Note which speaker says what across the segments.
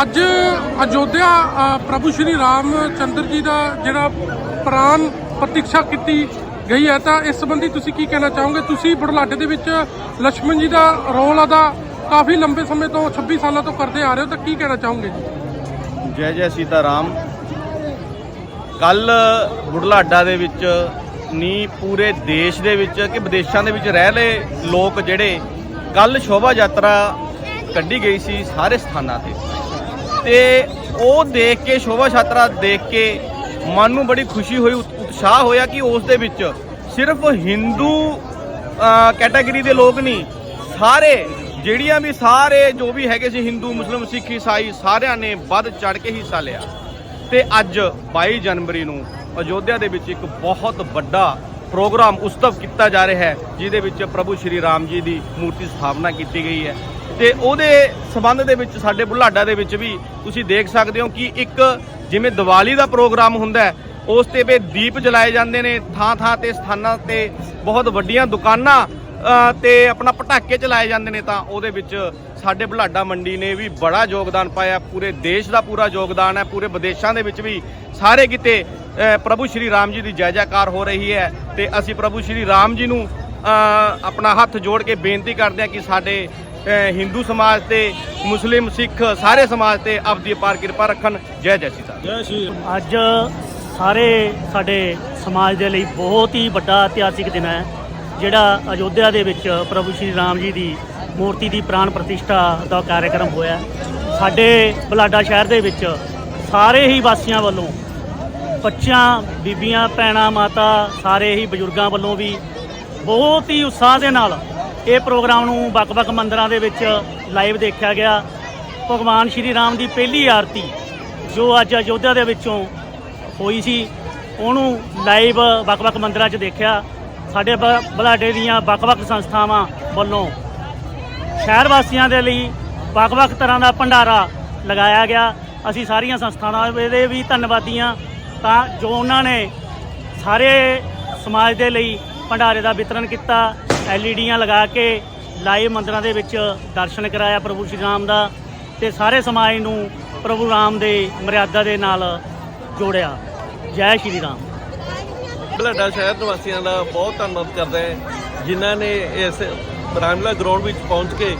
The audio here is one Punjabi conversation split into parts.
Speaker 1: ਅੱਜ ਅਯੋਧਿਆ ਪ੍ਰਭੂ ਸ਼੍ਰੀ ਰਾਮ ਚੰਦਰ ਜੀ ਦਾ ਜਿਹੜਾ ਪ੍ਰਾਨ ਪ੍ਰਤੀਕਸ਼ਾ ਕੀਤੀ ਗਈ ਹੈ, ਤਾਂ ਇਸ ਸੰਬੰਧੀ ਤੁਸੀਂ ਕੀ ਕਹਿਣਾ ਚਾਹੋਗੇ? ਤੁਸੀਂ ਬੁਢਲਾਡੇ ਦੇ ਵਿੱਚ ਲక్ష్మణ ਜੀ ਦਾ ਰੋਲ ਅਦਾ ਕਾਫੀ ਲੰਬੇ ਸਮੇਂ ਤੋਂ 26 ਸਾਲਾਂ ਤੋਂ ਕਰਦੇ ਆ ਰਹੇ ਹੋ, ਤਾਂ ਕੀ ਕਹਿਣਾ ਚਾਹੋਗੇ ਜੀ?
Speaker 2: ਜੈ ਜੈ ਸੀਤਾ ਰਾਮ। ਕੱਲ ਬੁਢਲਾਡਾ ਦੇ ਵਿੱਚ ਨੀ, ਪੂਰੇ ਦੇਸ਼ ਦੇ ਵਿੱਚ ਕਿ ਵਿਦੇਸ਼ਾਂ ਦੇ ਵਿੱਚ ਰਹਿ ਲਏ ਲੋਕ ਜਿਹੜੇ, ਕੱਲ ਸ਼ੋਭਾ ਯਾਤਰਾ ਕੱਢੀ ਗਈ ਸੀ ਸਾਰੇ ਸਥਾਨਾਂ ਤੇ। ਤੇ ਉਹ ਦੇਖ ਕੇ, ਸ਼ੋਭਾ ਛਾਤਰਾ ਦੇਖ ਕੇ ਮਨ ਨੂੰ ਬੜੀ ਖੁਸ਼ੀ ਹੋਈ, ਉਤ- ਉਤਸ਼ਾਹ ਹੋਇਆ ਕਿ ਉਸ ਦੇ ਵਿੱਚ ਸਿਰਫ ਹਿੰਦੂ ਕੈਟਾਗਰੀ ਦੇ ਲੋਕ ਨਹੀਂ, ਸਾਰੇ ਜਿਹੜੀਆਂ ਵੀ ਸਾਰੇ ਜੋ ਵੀ ਹੈਗੇ ਸੀ ਹਿੰਦੂ ਮੁਸਲਮ ਸਿੱਖ ਈਸਾਈ ਸਾਰਿਆਂ ਨੇ ਵੱਧ ਚੜ ਕੇ ਹਿੱਸਾ ਲਿਆ। ਤੇ ਅੱਜ 22 ਜਨਵਰੀ ਨੂੰ ਅਯੋਧਿਆ ਦੇ ਵਿੱਚ ਇੱਕ ਬਹੁਤ ਵੱਡਾ ਪ੍ਰੋਗਰਾਮ ਉਤਸਵ ਕੀਤਾ ਜਾ ਰਿਹਾ ਹੈ, ਜਿਹਦੇ ਵਿੱਚ ਪ੍ਰਭੂ ਸ਼੍ਰੀ ਰਾਮ ਜੀ ਦੀ ਮੂਰਤੀ ਸਥਾਪਨਾ ਕੀਤੀ ਗਈ ਹੈ। ਤੇ ਉਹਦੇ ਸਬੰਧ ਦੇ ਵਿੱਚ, ਸਾਡੇ ਬੁਲਾਡਾ ਦੇ ਵਿੱਚ ਵੀ ਤੁਸੀਂ ਦੇਖ ਸਕਦੇ ਹੋ ਕਿ ਇੱਕ ਜਿਵੇਂ ਦੀਵਾਲੀ ਦਾ ਪ੍ਰੋਗਰਾਮ ਹੁੰਦਾ ਉਸ ਤੇ ਵੀ ਦੀਪ ਜਲਾਏ ਜਾਂਦੇ ਨੇ ਥਾਂ ਥਾਂ ਤੇ, ਸਥਾਨਾਂ ਤੇ, ਬਹੁਤ ਵੱਡੀਆਂ ਦੁਕਾਨਾਂ ਤੇ ਆਪਣਾ ਪਟਾਕੇ ਚਲਾਏ ਜਾਂਦੇ ਨੇ ਤਾਂ ਉਹਦੇ ਵਿੱਚ ਸਾਡੇ ਬੁਲਾਡਾ ਮੰਡੀ ਨੇ ਵੀ ਬੜਾ ਯੋਗਦਾਨ ਪਾਇਆ ਪੂਰੇ ਦੇਸ਼ ਦਾ ਪੂਰਾ ਯੋਗਦਾਨ ਹੈ, ਪੂਰੇ ਵਿਦੇਸ਼ਾਂ ਦੇ ਵਿੱਚ ਵੀ ਸਾਰੇ ਕਿਤੇ ਪ੍ਰਭੂ ਸ਼੍ਰੀ ਰਾਮ ਜੀ ਦੀ ਜੈ ਜੈਕਾਰ ਹੋ ਰਹੀ ਹੈ ਤੇ ਅਸੀਂ ਪ੍ਰਭੂ ਸ਼੍ਰੀ ਰਾਮ ਜੀ ਨੂੰ ਆਪਣਾ ਹੱਥ ਜੋੜ ਕੇ ਬੇਨਤੀ ਕਰਦੇ ਹਾਂ ਕਿ ਸਾਡੇ ਹਿੰਦੂ ਸਮਾਜ ਤੇ ਮੁਸਲਿਮ ਸਿੱਖ ਸਾਰੇ ਸਮਾਜ ਤੇ ਆਪਦੀ ਅਪਾਰ ਕਿਰਪਾ ਰੱਖਣ। ਜੈ ਜੈ ਸੀਤਾ
Speaker 3: ਅੱਜ ਸਾਰੇ ਸਾਡੇ ਸਮਾਜ ਦੇ ਲਈ ਬਹੁਤ ਹੀ ਵੱਡਾ ਇਤਿਹਾਸਿਕ ਦਿਨ ਹੈ ਜਿਹੜਾ ਅਯੋਧਿਆ ਦੇ ਵਿੱਚ ਪ੍ਰਭੂ ਸ਼੍ਰੀ ਰਾਮ ਜੀ ਦੀ ਮੂਰਤੀ ਦੀ ਪ੍ਰਾਣ ਪ੍ਰਤਿਸ਼ਠਾ ਦਾ ਕਾਰਜਕ੍ਰਮ ਹੋਇਆ ਸਾਡੇ ਬਲਾਡਾ ਸ਼ਹਿਰ ਦੇ ਵਿੱਚ ਸਾਰੇ ਹੀ ਵਾਸੀਆਂ ਵੱਲੋਂ ਬੱਚਿਆਂ ਬੀਬੀਆਂ ਭੈਣਾਂ ਮਾਤਾ ਸਾਰੇ ਹੀ ਬਜ਼ੁਰਗਾਂ ਵੱਲੋਂ ਵੀ ਬਹੁਤ ਹੀ ਉਤਸ਼ਾਹ ਦੇ ਨਾਲ ਇਹ ਪ੍ਰੋਗਰਾਮ ਨੂੰ ਵੱਖ-ਵੱਖ ਮੰਦਰਾਂ ਦੇ ਵਿੱਚ ਲਾਈਵ ਦੇਖਿਆ ਗਿਆ। ਭਗਵਾਨ ਸ਼੍ਰੀ ਰਾਮ ਦੀ ਪਹਿਲੀ ਆਰਤੀ ਜੋ ਅੱਜ ਅਯੋਧਿਆ ਦੇ ਵਿੱਚੋਂ ਹੋਈ ਸੀ, ਉਹਨੂੰ ਲਾਈਵ ਵੱਖ-ਵੱਖ ਮੰਦਰਾਂ 'ਚ ਦੇਖਿਆ। ਸਾਡੇ ਬ- ਬਲਾਡੇ ਦੀਆਂ ਵੱਖ-ਵੱਖ ਸੰਸਥਾਵਾਂ ਵੱਲੋਂ ਸ਼ਹਿਰ ਵਾਸੀਆਂ ਦੇ ਲਈ ਵੱਖ-ਵੱਖ ਤਰ੍ਹਾਂ ਦਾ ਭੰਡਾਰਾ ਲਗਾਇਆ ਗਿਆ। ਅਸੀਂ ਸਾਰੀਆਂ ਸੰਸਥਾਵਾਂ ਦੇ ਵੀ ਧੰਨਵਾਦੀ ਹਾਂ ਤਾਂ ਜੋ ਉਹਨਾਂ ਨੇ ਸਾਰੇ ਸਮਾਜ ਦੇ ਲਈ ਭੰਡਾਰੇ ਦਾ ਵਿਤਰਨ ਕੀਤਾ ਐਲਈਡੀਆਂ ਲਗਾ ਕੇ ਲਾਈਵ ਮੰਦਰਾਂ ਦੇ ਵਿੱਚ ਦਰਸ਼ਨ ਕਰਾਇਆ ਪ੍ਰਭੂ ਸ਼੍ਰੀ ਰਾਮ ਦਾ ਤੇ ਸਾਰੇ ਸਮਾਜ ਨੂੰ ਪ੍ਰਭੂ ਰਾਮ ਦੇ ਮਰਿਆਦਾ ਦੇ ਨਾਲ ਜੋੜਿਆ। ਜੈ ਸ਼੍ਰੀ ਰਾਮ।
Speaker 4: ਬਲੱਡਾ ਸ਼ਹਿਰ ਨਿਵਾਸੀਆਂ ਦਾ ਬਹੁਤ ਧੰਨਵਾਦ ਕਰਦਾ ਹੈ, ਜਿਨ੍ਹਾਂ ਨੇ ਇਸ ਰਾਮਲਾ ਗਰਾਊਂਡ ਵਿੱਚ ਪਹੁੰਚ ਕੇ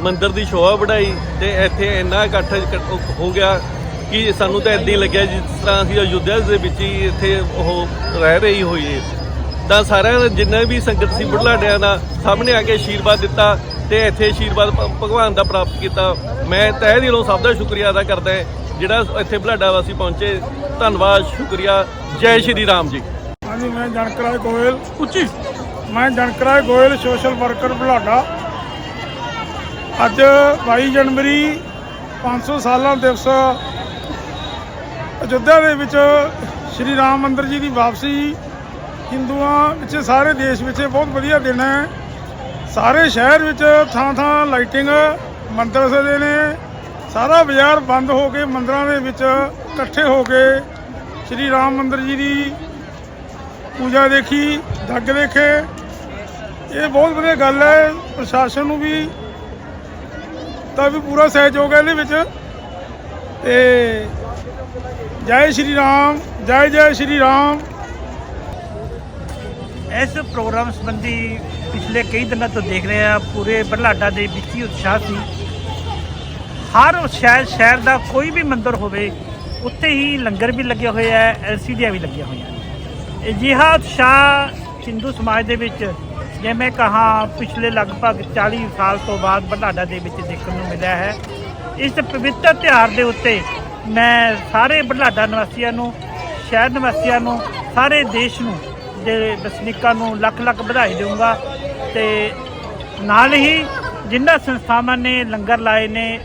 Speaker 4: ਮੰਦਿਰ ਦੀ ਸ਼ੋਭਾ ਵਧਾਈ ਤੇ ਇੱਥੇ ਇੰਨਾ ਇਕੱਠ ਇਕੱਠ ਹੋ ਗਿਆ ਕਿ ਸਾਨੂੰ ਤਾਂ ਇਦਾਂ ਹੀ ਲੱਗਿਆ ਜਿਸ ਤਰ੍ਹਾਂ ਅਸੀਂ ਅਯੁੱਧਿਆ ਦੇ ਵਿੱਚ ਹੀ ਇੱਥੇ ਉਹ ਰਹਿ ਰਹੀ ਹੋਈਏ। ਤਾਂ ਸਾਰਿਆਂ ਨੇ ਜਿੰਨੇ ਵੀ ਸੰਗਤ ਸੀ ਬੁਢਲਾਡਿਆਂ ਦਾ, ਸਾਹਮਣੇ ਆ ਕੇ ਆਸ਼ੀਰਵਾਦ ਦਿੱਤਾ ਤੇ ਇੱਥੇ ਆਸ਼ੀਰਵਾਦ ਭਗਵਾਨ ਦਾ ਪ੍ਰਾਪਤ ਕੀਤਾ। ਮੈਂ ਤਹਿ ਦਿਲੋਂ ਸਭ ਦਾ ਸ਼ੁਕਰੀਆ ਅਦਾ ਕਰਦਾ ਜਿਹੜਾ ਇੱਥੇ ਬੁਢਲਾਡਾ ਵਾਸੀ ਪਹੁੰਚੇ, ਧੰਨਵਾਦ, ਸ਼ੁਕਰੀਆ। ਜੈ ਸ਼੍ਰੀ ਰਾਮ ਜੀ।
Speaker 5: ਹਾਂਜੀ, ਮੈਂ ਜਨਕਰਾਜ ਗੋਇਲ,
Speaker 1: ਉੱਚੀ।
Speaker 5: ਮੈਂ ਜਨਕਰਾਜ ਗੋਇਲ ਸੋਸ਼ਲ ਵਰਕਰ ਬੁਢਲਾਡਾ। ਅੱਜ 22 ਜਨਵਰੀ 500 ਸਾਲਾਂ ਦਿਵਸ ਅਯੁੱਧਿਆ ਦੇ ਵਿੱਚ ਸ਼੍ਰੀ ਰਾਮ ਮੰਦਰ ਜੀ ਦੀ ਵਾਪਸੀ ਹਿੰਦੂਆਂ ਵਿੱਚ, ਸਾਰੇ ਦੇਸ਼ ਵਿੱਚ ਬਹੁਤ ਵਧੀਆ ਦਿਨ ਹੈ। ਸਾਰੇ ਸ਼ਹਿਰ ਵਿੱਚ ਥਾਂ ਥਾਂ ਲਾਈਟਿੰਗ ਮੰਦਰ ਸਜੇ ਨੇ। ਸਾਰਾ ਬਾਜ਼ਾਰ ਬੰਦ ਹੋ ਕੇ ਮੰਦਰਾਂ ਦੇ ਵਿੱਚ ਇਕੱਠੇ ਹੋ ਕੇ ਸ਼੍ਰੀ ਰਾਮ ਮੰਦਰ ਜੀ ਦੀ ਪੂਜਾ ਦੇਖੀ ਡੱਗ ਦੇਖੇ। ਇਹ ਬਹੁਤ ਵਧੀਆ ਗੱਲ ਹੈ, ਪ੍ਰਸ਼ਾਸਨ ਨੂੰ ਵੀ ਤਾਂ ਵੀ ਪੂਰਾ ਸਹਿਯੋਗ ਹੈ ਇਹਦੇ ਵਿੱਚ। ਤੇ ਜੈ ਸ਼੍ਰੀ ਰਾਮ ਜੈ ਜੈ ਸ਼੍ਰੀ ਰਾਮ।
Speaker 3: ਇਸ ਪ੍ਰੋਗਰਾਮ ਸੰਬੰਧੀ ਪਿਛਲੇ ਕਈ ਦਿਨਾਂ ਤੋਂ ਦੇਖ ਰਹੇ ਹਾਂ, ਪੂਰੇ ਬਰਲਾਡਾ ਦੇ ਵਿੱਚ ਹੀ ਉਤਸ਼ਾਹ ਸੀ। ਹਰ ਸ਼ਹਿਰ ਸ਼ਹਿਰ ਦਾ ਕੋਈ ਵੀ ਮੰਦਿਰ ਹੋਵੇ, ਉੱਥੇ ਹੀ ਲੰਗਰ ਵੀ ਲੱਗੇ ਹੋਏ ਆ ਐਲਸੀਡੀਆਂ ਵੀ ਲੱਗੀਆਂ ਹੋਈਆਂ ਅਜਿਹਾ ਉਤਸ਼ਾਹ ਹਿੰਦੂ ਸਮਾਜ ਦੇ ਵਿੱਚ, ਜਿਵੇਂ ਕਹਾ ਪਿਛਲੇ ਲਗਭਗ 40 ਸਾਲ ਤੋਂ ਬਾਅਦ ਬਰਲਾਡਾ ਦੇ ਵਿੱਚ ਦੇਖਣ ਨੂੰ ਮਿਲਿਆ ਹੈ, ਇਸ ਪਵਿੱਤਰ ਤਿਉਹਾਰ ਦੇ ਉੱਤੇ ਮੈਂ ਸਾਰੇ ਬਰਲਾਡਾ ਨਿਵਾਸੀਆਂ ਨੂੰ, ਸ਼ਹਿਰ ਨਿਵਾਸੀਆਂ ਨੂੰ, ਸਾਰੇ ਦੇਸ਼ ਨੂੰ ਦੇ ਵਸਨੀਕਾਂ ਨੂੰ ਲੱਖ ਲੱਖ ਵਧਾਈ ਦੇਵਾਂਗਾ ਤੇ ਨਾਲ ਹੀ ਜਿਨ੍ਹਾਂ ਸੰਸਥਾਵਾਂ ਨੇ ਲੰਗਰ ਲਾਏ ਨੇ,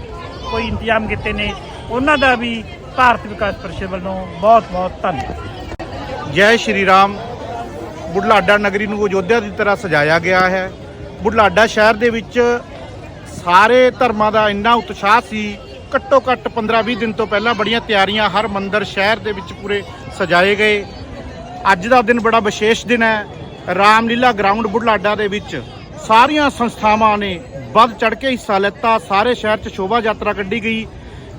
Speaker 3: ਕੋਈ ਇੰਤਜ਼ਾਮ ਕੀਤੇ ਨੇ, ਉਹਨਾਂ ਦਾ ਵੀ ਭਾਰਤ ਵਿਕਾਸ ਪਰਿਸ਼ਦ ਵੱਲੋਂ ਬਹੁਤ ਬਹੁਤ ਧੰਨਵਾਦ।
Speaker 6: ਜੈ ਸ਼੍ਰੀ ਰਾਮ। ਬੁਢਲਾਡਾ ਨਗਰੀ ਨੂੰ ਅਯੋਧਿਆ ਦੀ ਤਰ੍ਹਾਂ ਸਜਾਇਆ ਗਿਆ ਹੈ। ਬੁਢਲਾਡਾ ਸ਼ਹਿਰ ਦੇ ਵਿੱਚ ਸਾਰੇ ਧਰਮਾਂ ਦਾ ਇੰਨਾ ਉਤਸ਼ਾਹ ਸੀ, ਘੱਟੋ ਘੱਟ 15-20 ਦਿਨ ਤੋਂ ਪਹਿਲਾਂ ਬੜੀਆਂ ਤਿਆਰੀਆਂ ਹਰ ਮੰਦਰ ਸ਼ਹਿਰ ਦੇ ਵਿੱਚ ਪੂਰੇ ਸਜਾਏ ਗਏ। ਅੱਜ ਦਾ ਦਿਨ ਬੜਾ ਵਿਸ਼ੇਸ਼ ਦਿਨ ਹੈ। ਰਾਮਲੀਲਾ ਗਰਾਊਂਡ ਬੁਢਲਾਡਾ ਦੇ ਵਿੱਚ ਸਾਰੀਆਂ ਸੰਸਥਾਵਾਂ ਨੇ ਵੱਧ ਚੜ ਕੇ ਹਿੱਸਾ ਲਿੱਤਾ। ਸਾਰੇ ਸ਼ਹਿਰ 'ਚ ਸ਼ੋਭਾ ਯਾਤਰਾ ਕੱਢੀ ਗਈ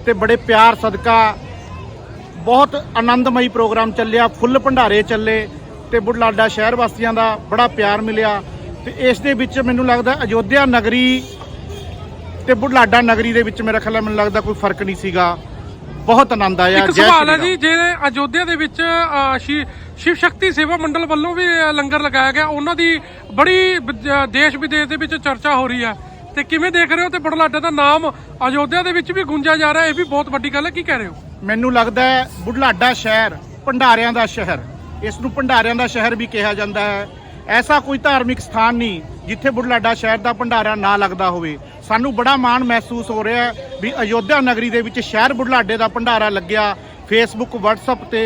Speaker 6: ਤੇ ਬੜੇ ਪਿਆਰ ਸਦਕਾ ਬਹੁਤ ਆਨੰਦਮਈ ਪ੍ਰੋਗਰਾਮ ਚੱਲਿਆ। ਫੁੱਲ ਭੰਡਾਰੇ ਚੱਲੇ ਤੇ ਬੁਢਲਾਡਾ ਸ਼ਹਿਰ ਵਾਸੀਆਂ ਦਾ ਬੜਾ ਪਿਆਰ ਮਿਲਿਆ। ਤੇ ਇਸ ਦੇ ਵਿੱਚ ਮੈਨੂੰ ਲੱਗਦਾ ਅਯੋਧਿਆ ਨਗਰੀ ਤੇ ਬੁਢਲਾਡਾ ਨਗਰੀ ਦੇ ਵਿੱਚ ਮੇਰਾ ਖਿਆਲ ਮੈਨੂੰ ਲੱਗਦਾ ਕੋਈ ਫ਼ਰਕ ਨਹੀਂ ਸੀਗਾ। ਬਹੁਤ ਆਨੰਦ ਆਇਆ।
Speaker 1: ਇੱਕ
Speaker 6: ਜੈ
Speaker 1: ਸਵਾਲ ਹੈ ਜੀ ਜਿਹੜੇ ਅਯੋਧਿਆ ਦੇ ਵਿੱਚ ਸ਼ਿਵ ਸ਼ਕਤੀ ਸੇਵਾ ਮੰਡਲ ਵੱਲੋਂ ਵੀ ਲੰਗਰ ਲਗਾਇਆ ਗਿਆ। ਉਹਨਾਂ ਦੀ ਬੜੀ ਦੇਸ਼ ਵਿਦੇਸ਼ ਦੇ ਵਿੱਚ ਚਰਚਾ ਹੋ ਰਹੀ ਹੈ ਤੇ ਕਿਵੇਂ ਦੇਖ ਰਹੇ ਹੋ ਤੇ ਬੜਲਾਡਾ ਦਾ ਨਾਮ ਅਯੋਧਿਆ ਦੇ ਵਿੱਚ ਵੀ ਗੁੰਜਿਆ ਜਾ ਰਿਹਾ, ਇਹ ਵੀ ਬਹੁਤ ਵੱਡੀ ਗੱਲ ਹੈ। ਕੀ ਕਹਿ ਰਹੇ ਹੋ?
Speaker 6: ਮੈਨੂੰ ਲੱਗਦਾ ਹੈ ਬੁਢਲਾਡਾ ਸ਼ਹਿਰ ਭੰਡਾਰਿਆਂ ਦਾ ਸ਼ਹਿਰ। ਇਸ ਨੂੰ ਭੰਡਾਰਿਆਂ ਦਾ ਸ਼ਹਿਰ ਵੀ ਕਿਹਾ ਜਾਂਦਾ ਹੈ। ਐਸਾ ਕੋਈ ਧਾਰਮਿਕ ਸਥਾਨ ਨਹੀਂ ਜਿੱਥੇ ਬੁਢਲਾਡਾ ਸ਼ਹਿਰ ਦਾ ਭੰਡਾਰਾ ਨਾ ਲੱਗਦਾ ਹੋਵੇ। ਸਾਨੂੰ ਬੜਾ ਮਾਣ ਮਹਿਸੂਸ ਹੋ ਰਿਹਾ ਵੀ ਅਯੋਧਿਆ ਨਗਰੀ ਦੇ ਵਿੱਚ ਸ਼ਹਿਰ ਬੁਢਲਾਡੇ ਦਾ ਭੰਡਾਰਾ ਲੱਗਿਆ। ਫੇਸਬੁੱਕ WhatsApp ਤੇ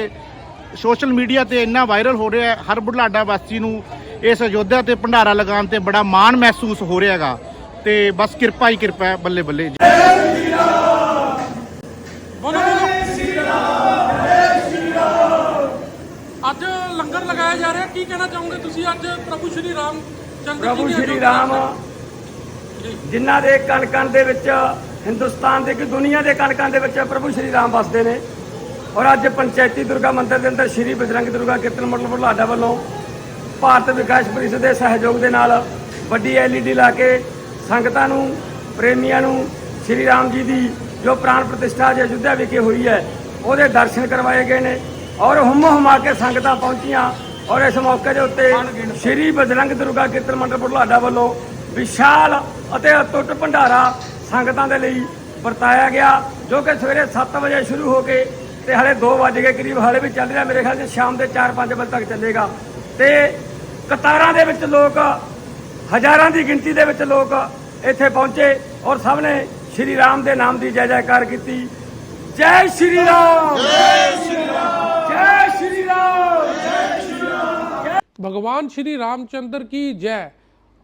Speaker 6: ਸੋਸ਼ਲ ਮੀਡੀਆ ਤੇ ਇੰਨਾ ਵਾਇਰਲ ਹੋ ਰਿਹਾ ਹੈ ਹਰ ਬੁਢਲਾਡਾ ਵਾਸੀ ਨੂੰ ਇਸ ਅਯੋਧਿਆ ਤੇ ਭੰਡਾਰਾ ਲਗਾਉਣ ਤੇ ਬੜਾ ਮਾਣ ਮਹਿਸੂਸ ਹੋ ਰਿਹਾ ਹੈਗਾ। ਤੇ ਬਸ ਕਿਰਪਾ ਹੀ ਕਿਰਪਾ ਹੈ ਬੱਲੇ ਬੱਲੇ।
Speaker 1: ਬੋਲੋ ਅੱਜ ਲੰਗਰ ਲਗਾਇਆ ਜਾ ਰਿਹਾ ਕੀ ਕਹਿਣਾ ਚਾਹੋਗੇ ਤੁਸੀਂ ਅੱਜ ਪ੍ਰਭੂ ਸ਼੍ਰੀ ਰਾਮ ਚੰਦਰ
Speaker 7: ਪ੍ਰਭੂ
Speaker 1: ਜੀ ਦੀ
Speaker 7: ਸ਼੍ਰੀ ਰਾਮ। ਜਿਨ੍ਹਾਂ ਦੇ ਕਣ ਕਣ ਦੇ ਵਿੱਚ ਹਿੰਦੁਸਤਾਨ ਦੇ ਕਿ ਦੁਨੀਆ ਦੇ ਕਣ ਕਣ ਦੇ ਵਿੱਚ ਪ੍ਰਭੂ ਸ਼੍ਰੀ ਰਾਮ ਵਸਦੇ ਨੇ। ਔਰ ਅੱਜ ਪੰਚਾਇਤੀ ਦੁਰਗਾ ਮੰਦਿਰ ਦੇ ਅੰਦਰ ਸ਼੍ਰੀ ਬਜਰੰਗ ਦੁਰਗਾ ਕੀਰਤਨ ਮੰਡਲ ਬੁਢਲਾਡਾ ਵੱਲੋਂ ਭਾਰਤ ਵਿਕਾਸ ਪਰਿਸ਼ਦ ਦੇ ਸਹਿਯੋਗ ਦੇ ਨਾਲ ਵੱਡੀ ਐਲਈਡੀ ਲਾ ਕੇ ਸੰਗਤਾਂ ਨੂੰ ਪ੍ਰੇਮੀਆਂ ਨੂੰ ਸ਼੍ਰੀ ਰਾਮ ਜੀ ਦੀ ਜੋ ਪ੍ਰਾਣ ਪ੍ਰਤਿਸ਼ਠਾ ਅੱਜ ਅਯੁੱਧਿਆ ਵਿਖੇ ਹੋਈ ਹੈ ਉਹਦੇ ਦਰਸ਼ਨ ਕਰਵਾਏ ਗਏ ਨੇ ਔਰ ਹੁਮ ਹੁਮਾ ਕੇ ਸੰਗਤਾਂ ਪਹੁੰਚੀਆਂ ਔਰ ਇਸ ਮੌਕੇ ਦੇ ਉੱਤੇ ਸ਼੍ਰੀ ਬਜਰੰਗ ਦੁਰਗਾ ਕੀਰਤਨ ਮੰਡਲ ਬੁਢਲਾਡਾ ਵੱਲੋਂ ਵਿਸ਼ਾਲ ਅਤੇ ਅਟੁੱਟ ਭੰਡਾਰਾ ਸੰਗਤਾਂ ਦੇ ਲਈ ਵਰਤਾਇਆ ਗਿਆ ਜੋ ਕਿ ਸਵੇਰੇ 7 ਵਜੇ ਸ਼ੁਰੂ ਹੋ ਕੇ ਤੇ ਹਲੇ 2 ਵਜੇ ਕੇ ਕਰੀਬ ਹਾਲੇ ਵੀ ਚੱਲ ਰਿਹਾ ਮੇਰੇ ਖਿਆਲ 'ਚ ਸ਼ਾਮ ਦੇ 4-5 ਵਜੇ ਤੱਕ ਚੱਲੇਗਾ। ਤੇ ਕਤਾਰਾਂ ਦੇ ਵਿੱਚ ਲੋਕ ਹਜ਼ਾਰਾਂ ਦੀ ਗਿਣਤੀ ਦੇ ਵਿੱਚ ਲੋਕ ਇੱਥੇ ਪਹੁੰਚੇ ਔਰ ਸਭ ਨੇ ਸ਼੍ਰੀ ਰਾਮ ਦੇ ਨਾਮ ਦੀ ਜੈ ਜੈਕਾਰ ਕੀਤੀ। ਜੈ ਸ਼੍ਰੀ ਰਾਮ! ਜੈ ਸ਼੍ਰੀ ਰਾਮ! ਜੈ ਸ਼੍ਰੀ ਰਾਮ!
Speaker 1: ਭਗਵਾਨ ਸ਼੍ਰੀ ਰਾਮਚੰਦਰ ਕੀ ਜੈ?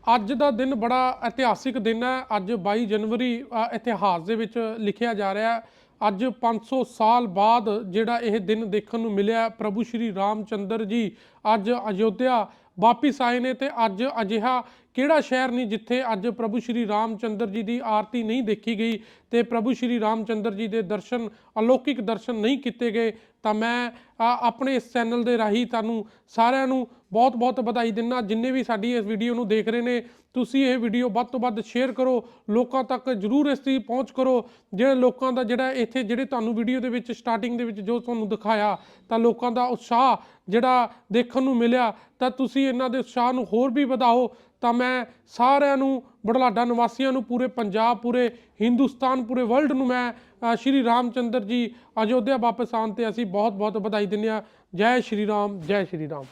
Speaker 1: ਅੱਜ ਦਾ ਦਿਨ ਬੜਾ ਇਤਿਹਾਸਿਕ ਦਿਨ ਹੈ। ਅੱਜ 22 ਜਨਵਰੀ ਇਤਿਹਾਸ ਦੇ ਵਿੱਚ ਲਿਖਿਆ ਜਾ ਰਿਹਾ ਹੈ। ਅੱਜ 500 ਸਾਲ ਬਾਅਦ ਜਿਹੜਾ ਇਹ ਦਿਨ ਦੇਖਣ ਨੂੰ ਮਿਲਿਆ, ਪ੍ਰਭੂ ਸ਼੍ਰੀ ਰਾਮਚੰਦਰ ਜੀ ਅੱਜ ਅਯੋਧਿਆ ਵਾਪਿਸ ਆਏ ਨੇ ਤੇ ਅੱਜ ਅਜਿਹਾ ਕਿਹੜਾ ਸ਼ਹਿਰ ਨਹੀਂ ਜਿੱਥੇ ਅੱਜ ਪ੍ਰਭੂ ਸ਼੍ਰੀ ਰਾਮਚੰਦਰ ਜੀ ਦੀ ਆਰਤੀ ਨਹੀਂ ਦੇਖੀ ਗਈ ਤੇ ਪ੍ਰਭੂ ਸ਼੍ਰੀ ਰਾਮਚੰਦਰ ਜੀ ਦੇ ਦਰਸ਼ਨ, ਅਲੌਕਿਕ ਦਰਸ਼ਨ ਨਹੀਂ ਕੀਤੇ ਗਏ? ਤਾਂ ਮੈਂ ਆਪਣੇ ਇਸ ਚੈਨਲ ਦੇ ਰਾਹੀਂ ਤੁਹਾਨੂੰ ਸਾਰਿਆਂ ਨੂੰ ਬਹੁਤ-ਬਹੁਤ ਵਧਾਈ ਦਿੰਦਾ। ਜਿੰਨੇ ਵੀ ਸਾਡੀ ਇਸ ਵੀਡੀਓ ਨੂੰ ਦੇਖ ਰਹੇ ਨੇ, ਤੁਸੀਂ ਇਹ ਵੀਡੀਓ ਵੱਧ ਤੋਂ ਵੱਧ ਸ਼ੇਅਰ ਕਰੋ, ਲੋਕਾਂ ਤੱਕ ਜਰੂਰ ਇਸ ਦੀ ਪਹੁੰਚ ਕਰੋ। ਜਿਹੜੇ ਲੋਕਾਂ ਦਾ ਜਿਹੜਾ ਇੱਥੇ, ਜਿਹੜੇ ਤੁਹਾਨੂੰ ਵੀਡੀਓ ਦੇ ਵਿੱਚ ਸਟਾਰਟਿੰਗ ਦੇ ਵਿੱਚ ਜੋ ਤੁਹਾਨੂੰ ਦਿਖਾਇਆ, ਤਾਂ ਲੋਕਾਂ ਦਾ ਉਤਸ਼ਾਹ ਜਿਹੜਾ ਦੇਖਣ ਨੂੰ ਮਿਲਿਆ, ਤਾਂ ਤੁਸੀਂ ਇਹਨਾਂ ਦੇ ਉਤਸ਼ਾਹ ਨੂੰ ਹੋਰ ਵੀ ਵਧਾਓ। ਤਾਂ ਮੈਂ ਸਾਰਿਆਂ ਨੂੰ ਬੜਲਾਡਾ ਨਿਵਾਸੀਆਂ ਨੂੰ ਪੂਰੇ ਪੰਜਾਬ ਪੂਰੇ ਹਿੰਦੁਸਤਾਨ ਪੂਰੇ ਵਰਲਡ ਨੂੰ ਮੈਂ ਅ, ਸ਼੍ਰੀ ਰਾਮਚੰਦਰ ਜੀ ਅਯੋਧਿਆ ਵਾਪਸ ਆਉਣ ਤੇ ਅਸੀਂ ਬਹੁਤ ਬਹੁਤ ਵਧਾਈ ਦਿੰਦੇ ਹਾਂ। ਜੈ ਸ਼੍ਰੀ ਰਾਮ ਜੈ ਸ਼੍ਰੀ ਰਾਮ।